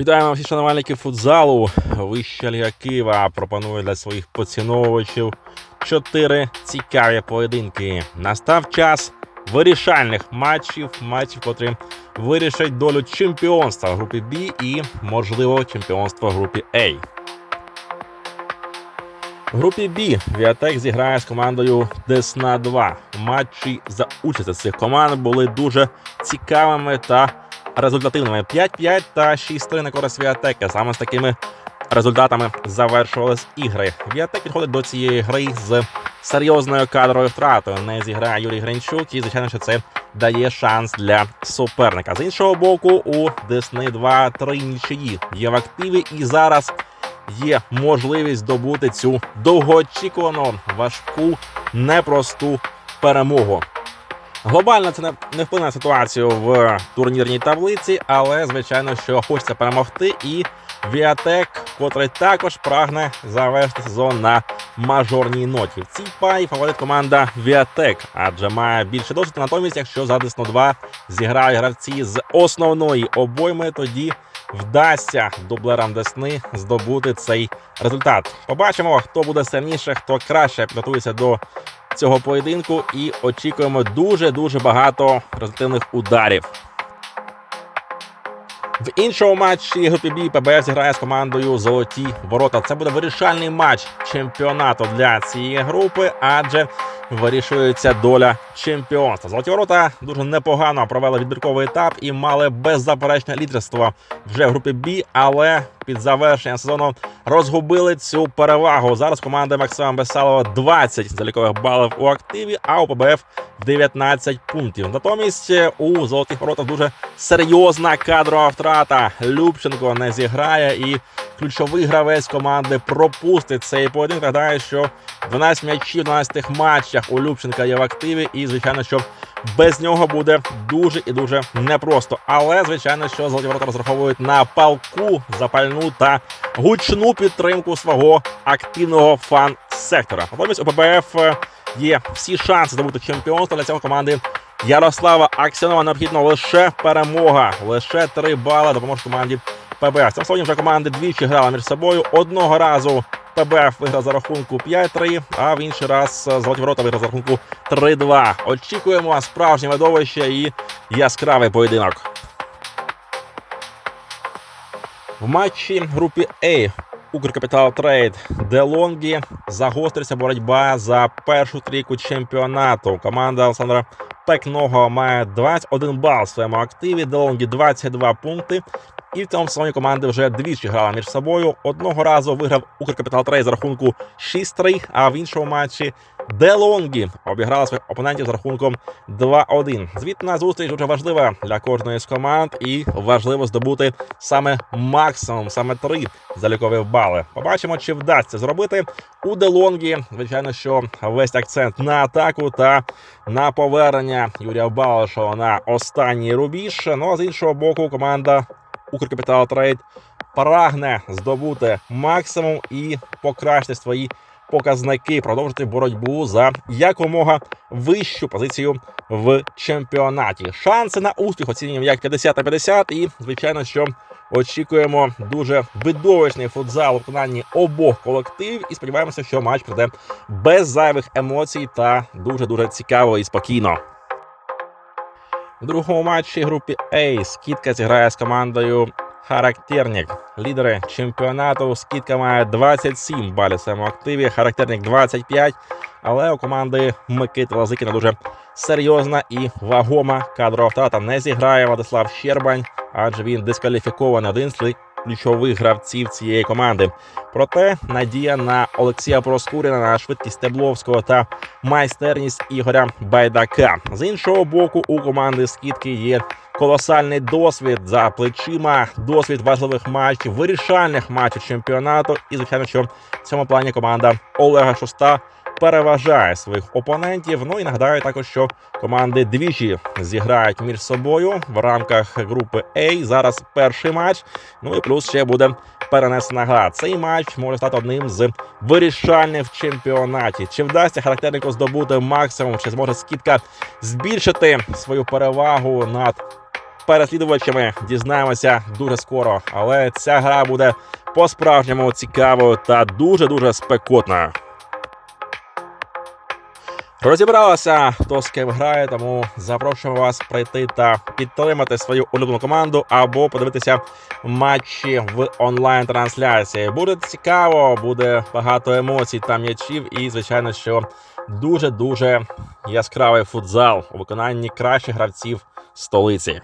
Вітаємо всіх шанувальників футзалу. Вища Ліга Києва пропонує для своїх поціновувачів чотири цікаві поєдинки. Настав час вирішальних матчів, матчів, котрі вирішать долю чемпіонства в групі Б і, можливо, чемпіонства в групі А. В групі Б Віатек зіграє з командою Десна 2. Матчі за участі цих команд були дуже цікавими та результативними 5-5 та 6-3 на користь Віатека. Саме з такими результатами завершувались ігри. Віатек підходить до цієї гри з серйозною кадровою втратою. Не зіграє Юрій Гринчук, і звичайно, що це дає шанс для суперника. З іншого боку, у Десни 2-3 нічиї є в активі, і зараз є можливість здобути цю довгоочікувану важку, непросту перемогу. Глобально це не, не вплине на ситуацію в турнірній таблиці, але звичайно, що хочеться перемогти. І Віатек, котрий також прагне завершити сезон на мажорній ноті. В цій парі фаворит команда Віатек, адже має більше досвіду. Натомість, якщо за Десно 2 зіграють гравці з основної обойми, тоді вдасться дублерам Десни здобути цей результат. Побачимо, хто буде сильніше, хто краще підготується до цього поєдинку, і очікуємо дуже дуже багато результативних ударів. В іншому матчі групі Б ПБС зіграє з командою Золоті ворота. Це буде вирішальний матч чемпіонату для цієї групи, адже вирішується доля чемпіонства. Золоті ворота дуже непогано провели відбірковий етап і мали беззаперечне лідерство вже в групі Б, але під завершення сезону розгубили цю перевагу. Зараз команда Максима Бесалова 20 залікових балів у активі, а у ПБФ 19 пунктів. Натомість у золотих воротах дуже серйозна кадрова втрата. Любченко не зіграє і ключовий гравець команди пропустить цей поєдинок. Гадаю, що 12 м'ячів в 12 матчах у Любченка є в активі, і звичайно, що без нього буде дуже і дуже непросто. Але звичайно, що золоті ворота розраховують на палку, запальну та гучну підтримку свого активного фан-сектора. Натомість у ПБФ є всі шанси здобути чемпіонство для цього команди. Ярослава Аксьонова необхідно лише перемога, лише три бали допоможе команді ПБФ. Цим сьогодні вже команди двічі грали між собою. Одного разу ПБФ виграв за рахунку 5-3, а в інший раз золоті ворота виграв за рахунку 3-2. Очікуємо справжнє видовище і яскравий поєдинок. В матчі групі А Укркапітал Трейд Делонгі загостриться боротьба за першу трійку чемпіонату. Команда Олександра Пекного має 21 бал в своєму активі. Делонгі 22 пункти. І в цьому сезоні команди вже двічі грали між собою. Одного разу виграв Укркапітал Трейд за рахунку 6-3, а в іншому матчі Делонгі обіграла своїх опонентів за рахунком 2-1. Звітна зустріч дуже важлива для кожної з команд, і важливо здобути саме максимум, саме три залікові бали. Побачимо, чи вдасться зробити у Делонгі. Звичайно, що весь акцент на атаку та на повернення Юрія Балашова на останній рубіж. Ну а з іншого боку, команда Укркапітал Трейд прагне здобути максимум і покращити свої показники, продовжити боротьбу за якомога вищу позицію в чемпіонаті. Шанси на успіх оцінюємо як 50 на 50 і, звичайно, що очікуємо дуже видовищний футзал у виконанні обох колективів. І сподіваємося, що матч пройде без зайвих емоцій та дуже дуже цікаво і спокійно. У другому матчі групі A скидка зіграє з командою Характерник. Лідери чемпіонату. Скидка має 27 балів в своєму активі. Характерник 25. Але у команди Микити Лазикіна дуже серйозна і вагома кадрова втрата. Не зіграє Владислав Щербань, адже він дискваліфікований один з ключових гравців цієї команди. Проте надія на Олексія Проскуріна, на швидкість Стебловського та майстерність Ігоря Байдака. З іншого боку, у команди скидки є колосальний досвід за плечима, досвід важливих матчів, вирішальних матчів чемпіонату. І звичайно, що в цьому плані команда Олега Шуста переважає своїх опонентів. Ну і нагадаю також, що команди двічі зіграють між собою в рамках групи А. Зараз перший матч. Ну і плюс ще буде перенесена гра. Цей матч може стати одним з вирішальних в чемпіонаті. Чи вдасться характернику здобути максимум, чи зможе скидка збільшити свою перевагу над переслідувачами дізнаємося дуже скоро. Але ця гра буде по-справжньому цікавою та дуже дуже спекотною. Розібралися, хто з ким грає, тому запрошуємо вас прийти та підтримати свою улюблену команду або подивитися матчі в онлайн-трансляції. Буде цікаво, буде багато емоцій та м'ячів, і звичайно, що дуже дуже яскравий футзал у виконанні кращих гравців столиці.